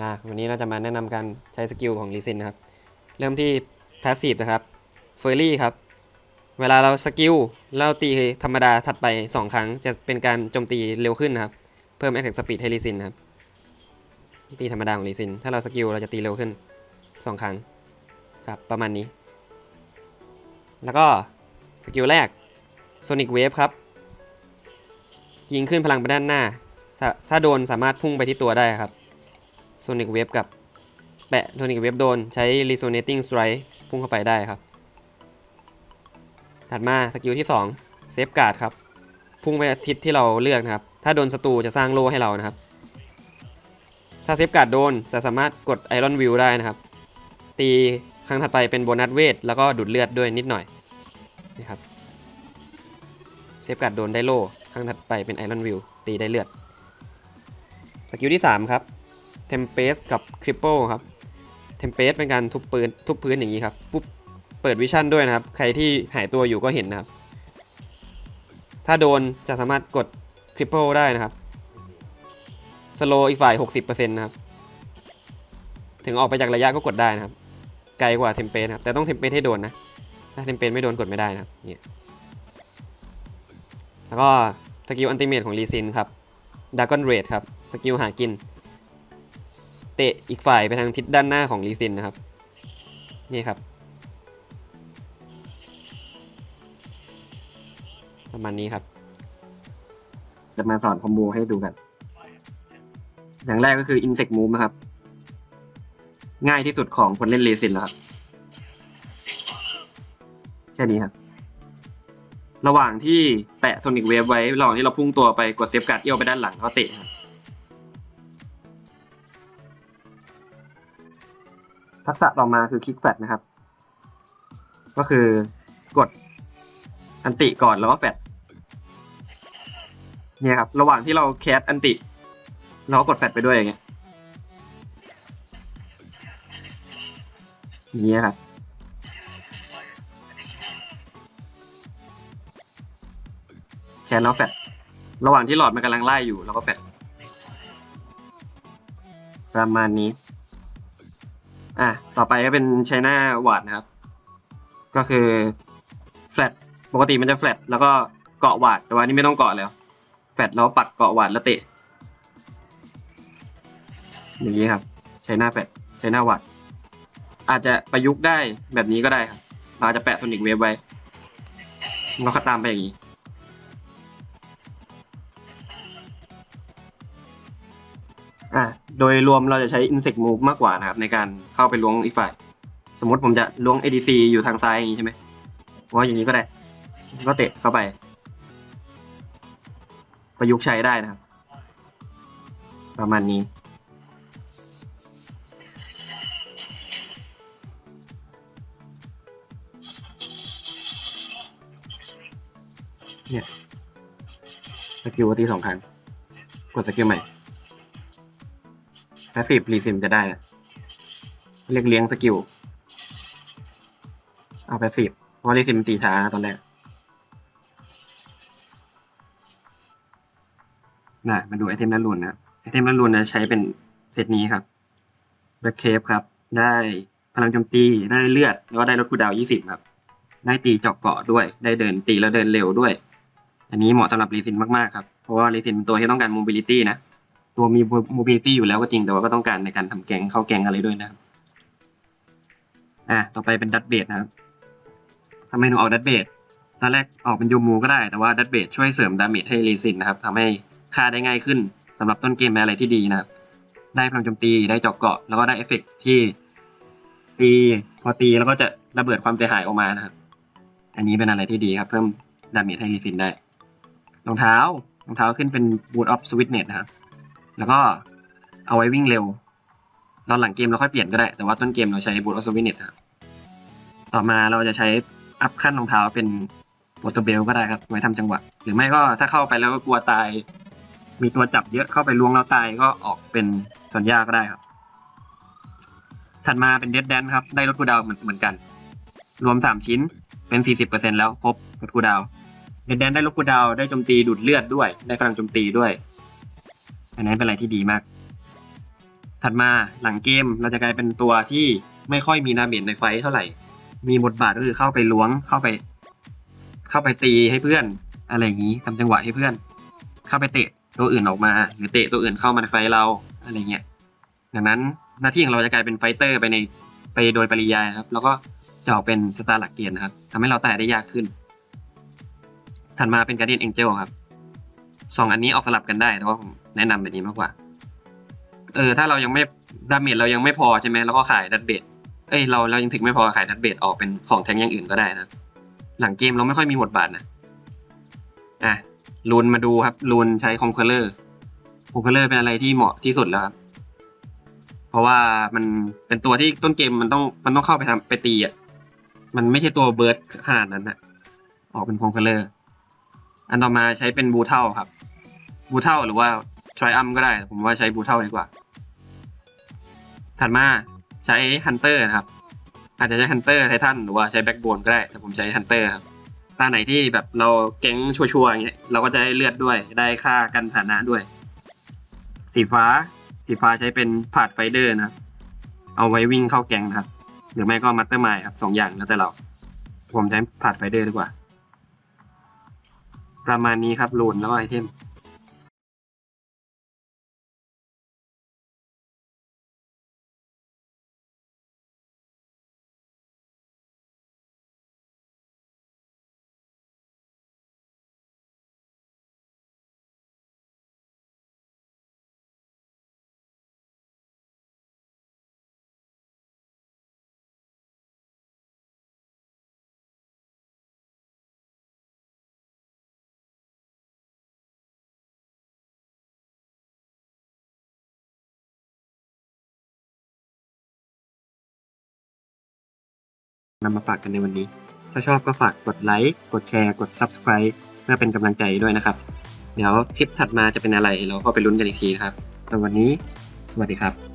อ่าวันนี้เราจะมาแนะนำการใช้สกิลของลีซินนะครับ เริ่มที่ Passive นะครับเฟอร์รี่ครับ เวลาเราสกิลเราตีธรรมดาถัดไป 2 ครั้ง จะเป็นการโจมตีเร็วขึ้นนะครับ เพิ่ม Attack Speed ให้ลีซินนะครับ ตีธรรมดาของลีซิน ถ้าเราสกิลเราจะตีเร็วขึ้น 2 ครั้งครับประมาณนี้ แล้วก็สกิลแรก Sonic Wave ครับ ยิงขึ้นพลังไปด้านหน้า ถ้าโดนสามารถพุ่งไปที่ตัวได้ครับ Sonic Wave กับแปะ Sonic Wave โดน ใช้ Resonating Strike พุ่งเข้าไปได้ครับ ถัดมาสกิลที่2 Safe Guard ครับ พุ่งไปทิศที่เราเลือกนะครับ ถ้าโดนศัตรูจะสร้างโล่ให้เรานะครับ ถ้าเซฟการ์ดโดนจะสามารถกด Iron Will ได้นะครับ ตีครั้งถัดไปเป็นโบนัสเวท แล้วก็ดูดเลือดด้วยนิดหน่อยนี่ครับเซฟการ์ดโดนได้โล่ครั้งถัดไปเป็น Iron Will ตีได้เลือดสกิลที่ 3 ครับ Tempest กับ Cripple ครับ Tempest เป็นการทุบปืนทุบพื้นอย่างนี้ครับปุ๊บเปิดวิชั่นด้วยนะครับ ใครที่หายตัวอยู่ก็เห็นนะครับ ถ้าโดนจะสามารถกด Cripple ได้นะครับสโลอีกฝ่าย 60%นะครับ ถึงออกไปจากระยะก็กดได้นะครับ ไกลกว่าเทมเปสนะครับ แต่ต้องเทมเปสให้โดนนะ ถ้าเทมเปสไม่โดนกดไม่ได้นะครับเนี่ยแล้วก็สกิลอันติเมทของลีซินครับดากอนเรดครับ สกิลหากิน เตะอีกฝ่ายไปทางทิศด้านหน้าของลีซินนะครับ นี่ครับ ประมาณนี้ครับ จะมาสอนคอมโบให้ดูกัน อย่างแรกก็คือ Insect Move นะครับ ง่ายที่สุดของคนเล่นเลซินแล้วครับ แค่นี้ครับ ระหว่างที่แปะโซนิกเวฟไว้ระหว่างที่เราพุ่งตัวไปกดเซฟการ์ดเอี้ยวไปด้านหลังแล้วก็เตะครับ ทักษะต่อมาคือคลิกแฟตนะครับ ก็คือกดอันติก่อนแล้วก็แฟตเนี่ยครับ ระหว่างที่เราแคสอันติ เราก็กดแฟตไปด้วยอย่างเงี้ยอย่างเงี้ยครับแคนแล้วแฟตระหว่างที่หลอดมันกำลังไล่อยู่เราก็แฟตประมาณนี้ อะต่อไปก็เป็นไชน่าวาดนะครับ ก็คือแฟลตปกติมันจะแฟลตแล้วก็เกาะวาดแต่ว่านี่ไม่ต้องเกาะแล้ว แฟลตแล้วปักเกาะวาดแล้วเตะอย่างนี้ครับใช้หน้าแฟลตใช้หน้าวาดอาจจะประยุกต์ได้แบบนี้ก็ได้ครับเราอาจจะแปะโซนิกเวฟไว้เราก็ตามไปอย่างนี้ อะโดยรวมเราจะใช้ insect move มากกว่านะครับ ในการเข้าไปล้วงอีกฝ่าย สมมติผมจะล้วง ADC อยู่ทางซ้ายอย่างนี้ใช่ไหมผมว่าอย่างนี้ก็ได้ ก็เตะเข้าไป ประยุกต์ใช้ได้นะครับ ประมาณนี้เนี่ยสกิลตีสองครั้งกดสกิลใหม่ แพสซีฟรีซิมจะได้ เรียกเลี้ยงสกิล เอาแพสซีฟเพราะรีซิมตีช้าตอนแรกน่ะมาดูไอเทมด้านลุนนะไอเทมด้านลุนนะใช้เป็นเซตนี้ครับแบ็คเคฟครับ ได้พลังโจมตีได้เลือด แล้วก็ได้ลดคูดาวน์20 ครับ ได้ตีจาะเกาะด้วย ได้เดินตีแล้วเดินเร็วด้วย อันนี้เหมาะสำหรับรีซินมาก ๆ ครับ เพราะว่ารีซินเป็นตัวที่ต้องการ mobility นะ ตัวมี mobility อยู่แล้วก็จริงแต่ว่าก็ต้องการในการทำแกงเข้าแกงอะไรด้วยนะครับ อะต่อไปเป็นดัตเบดนะครับทำไมถึงออกดัตเบดตอนแรกออกเป็นยูมูก็ได้แต่ว่าดัตเบดช่วยเสริมดาเมจให้รีซินนะครับทำให้ฆ่าได้ง่ายขึ้นสำหรับต้นเกมเป็นอะไรที่ดีนะครับ ได้พลังโจมตีได้เจาะเกาะ แล้วก็ได้เอฟเฟกต์ที่ตีพอตีแล้วก็จะระเบิดความเสียหายออกมานะครับ อันนี้เป็นอะไรที่ดีครับ เพิ่มดาเมจให้รีซินได้รองเท้ารองเท้าขึ้นเป็น Boot of Sweetness นะครับ แล้วก็เอาไว้วิ่งเร็วตอนหลังเกมเราค่อยเปลี่ยนก็ได้ แต่ว่าต้นเกมเราใช้ Boot of Sweetness ครับต่อมาเราจะใช้อัพขั้นรองเท้าเป็น w a t e r b e l ก็ได้ครับ ไว้ทำจังหวะ หรือไม่ก็ถ้าเข้าไปแล้วก็กลัวตาย มีตัวจับเยอะเข้าไปล้วงแล้วตายก็ออกเป็นสัญญาก็ได้ครับ ถัดมาเป็นเดดแดนครับ ได้ลดกูดาวเหมือนเหมือนกัน รวมสามชิ้นเป็นสี่สิบเปอร์เซ็นแล้วครบลดกูดาวเดดแดนได้ลดกูดาวได้โจมตีดูดเลือดด้วย ได้พลังโจมตีด้วย อันนี้นเป็นอะไรที่ดีมาก ถัดมาหลังเกมเราจะกลายเป็นตัวที่ไม่ค่อยมีดาเมจในไฟเท่าไหร่ มีบทบาทก็คือเข้าไปล้วงเข้าไป เข้าไปตีให้เพื่อน อะไรอย่างนี้ทำจังหวะให้เพื่อน เข้าไปเตะตัวอื่นออกมา หรือเตะตัวอื่นเข้ามาในไฟเราอะไรเงี้ยดังนั้นหน้าที่ของเราจะกลายเป็นไฟเตอร์ไปในไปโดยปริยายครับ แล้วก็จะออกเป็นสตาร์หลักเกณฑ์นะครับทำให้เราตายได้ยากขึ้น ถัดมาเป็นการเดียนเอ็นเจลครับ สองอันนี้ออกสลับกันได้แต่ว่าผมแนะนำแบบนี้มากกว่า เออ ถ้าเรายังไม่ดาเมจเรายังไม่พอใช่ไหมเราก็ขายดัตเบดเอ้ยเราเรายังถึงไม่พอขายดัตเบดออกเป็นของแทงอย่างอื่นก็ได้นะหลังเกมเราไม่ค่อยมีบทบาทนะอะลูนมาดูครับลูนใช้คอมเพลเลอร์คอมเพลเลอร์เป็นอะไรที่เหมาะที่สุดแล้วครับเพราะว่ามันเป็นตัวที่ต้นเกมมันต้องมันต้องเข้าไปทำไปตีอะมันไม่ใช่ตัวเบิร์ดขนาดนั้นนะออกเป็นคอมเพลเลอร์อันต่อมาใช้เป็นบูเทลครับ บูเทลหรือว่าทรอัมก็ได้ ผมว่าใช้บูเทลดีกว่า ถัดมาใช้ฮันเตอร์นะครับ อาจจะใช้ฮันเตอร์ไททันหรือว่าใช้แบ็กโบนก็ได้ แต่ผมใช้ฮันเตอร์ครับตาไหนที่แบบเราเก๊งชัวร์ๆอย่างเงี้ยเราก็จะได้เลือดด้วยได้ค่ากันฐานะด้วย สีฟ้า สีฟ้าใช้เป็นพาดไฟเดอร์นะ เอาไว้วิ่งเข้าแก๊งนะครับ หรือไม่ก็มัตเตอร์ไมล์ครับสองอย่างแล้วแต่เรา ผมใช้พาดไฟเดอร์ดีกว่า ประมาณนี้ครับลูนแล้วไอเทม นำมาฝากกันในวันนี้ ถ้าชอบก็ฝากกดไลค์ กดแชร์ กด Subscribe เพื่อเป็นกำลังใจด้วยนะครับ เดี๋ยวคลิปถัดมาจะเป็นอะไรเราก็ไปลุ้นกันอีกทีครับสำหรับวันนี้ สวัสดีครับ